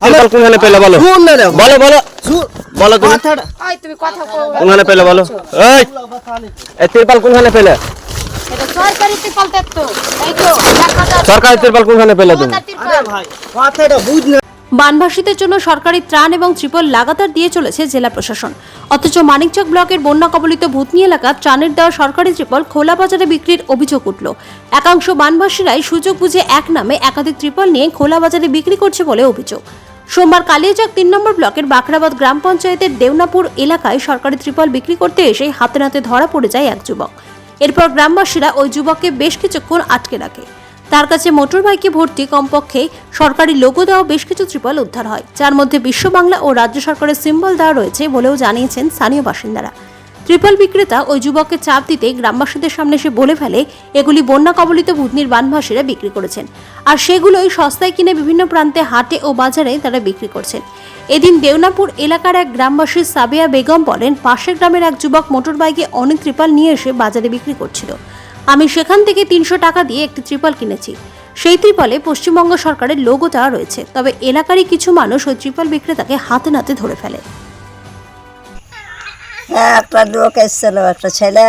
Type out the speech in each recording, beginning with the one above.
তিরপাল কোনখানে পেলে বলো? শুন না রে। বলো বলো। বলো তুমি। কথাটা ওই তুমি কথা কও। কোনখানে পেলে বলো? এই! এই কোনখানে পেলে? সরকারি ত্রিপল তো এই তো এক হাজার। সরকারি তিরপাল কোনখানে পেলে তুমি? হাজার ত্রিপল। আরে ভাই কথাটা বুঝ না। বানভাসীদের জন্য সরকারি ত্রাণ এবং ত্রিপল লাগাতার দিয়ে চলেছে জেলা প্রশাসন। অথচ মানিকচক ব্লকের বন্যা কবলিত ভূতনি এলাকা ত্রাণের দেওয়া সরকারি ত্রিপল খোলা বাজারে বিক্রির অভিযোগ উঠল। একাংশ বানভাসীরাই সুযোগ বুঝে এক নামে একাধিক ত্রিপল নিয়ে খোলা বাজারে বিক্রি করছে বলে অভিযোগ। সোমবার কালিয়াচক তিন নম্বর ব্লকের বাখরাবাদ গ্রাম পঞ্চায়েতের দেওনাপুর এলাকায় সরকারি ত্রিপল বিক্রি করতে এসে হাতে নাতে ধরা পড়ে যায় এক যুবক। এরপর গ্রামবাসীরা ওই যুবককে বেশ কিছুক্ষণ আটকে রাখে। তার কাছে মোটর বাইকে ভর্তি কমপক্ষে সরকারি লোগো দেওয়া বেশ কিছু ত্রিপল উদ্ধার হয়, যার মধ্যে বিশ্ব বাংলা ও রাজ্য সরকারের সিম্বল দেওয়া রয়েছে বলেও জানিয়েছেন স্থানীয় বাসিন্দারা। ত্রিপল বিক্রেতা ওই যুবককে চাপ দিতে গ্রামবাসীদের সামনে সে বলে ফেলে, এগুলি বন্যা কবলিত ভূতনির বানভাসীরা বিক্রি করেছেন। আর সেগুলোই সস্তায় কিনে বিভিন্ন প্রান্তে হাটে ও বাজারে তারা বিক্রি করছেন। এদিন দেওনাপুর এলাকার এক গ্রামবাসী সাবিয়া বেগম বলেন, পাশের গ্রামের এক যুবক মোটর বাইকে অনেক ত্রিপাল নিয়ে এসে বাজারে বিক্রি করছিল। আমি সেখান থেকে তিনশো টাকা দিয়ে একটি ত্রিপল কিনেছি। সেই ত্রিপলে পশ্চিমবঙ্গ সরকারের লোগো দেওয়া রয়েছে, তবে এলাকারই কিছু মানুষ ওই ত্রিপল বিক্রেতাকে হাতে নাতে ধরে ফেলে। হ্যাঁ একটা লোক এসেছিল একটা ছেলে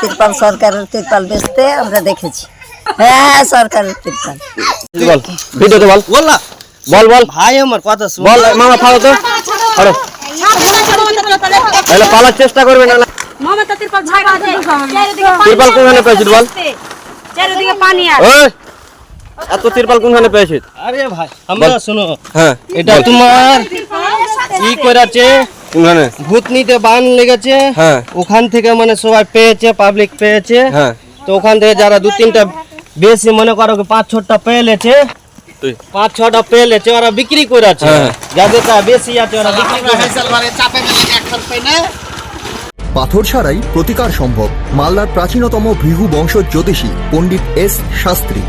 তিরপাল সরকারের তিরপাল বেচতে আমরা দেখেছি। হ্যাঁ সরকারের তিরপাল। বল ভিডিওতে বল। বললা। বল বল। ভাই আমার কথা শুন। বল মামা ফাড়ো তো। ফাড়ো তাহলে পালার চেষ্টা করবে না ত্রিপল আছে কোনখানে পেয়েছিস বল? চারিদিকে পানি আর ওই এত তিরপাল কোনখানে পেয়েছিস আরে ভাই আমরা শুনো হ্যাঁ। এটা তোমার ই করেছে কোনখানে? ভূতনিতে বান লেগেছে। হ্যাঁ। ওখান থেকে মানে সবাই পেয়েছে পাবলিক পেয়েছে। হ্যাঁ। তো ওখান থেকে যারা দু তিনটা বেশি মনে করো পাঁচ ছটা পেলেছে। তুই পাঁচ ছটা পেলেছে ওরা বিক্রি করেছে। হ্যাঁ। যাদের বেশি আছে ওরা বিক্রি করেছে। পাথর ছাড়াই প্রতিকার সম্ভব। মালদার প্রাচীনতম ভৃহু বংশ জ্যোতিষী পণ্ডিত এস শাস্ত্রী।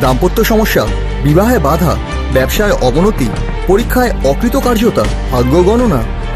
দাম্পত্য সমস্যা বিবাহে বাধা ব্যবসায় অবনতি পরীক্ষায় অকৃতকার্যতা ভাগ্য গণনা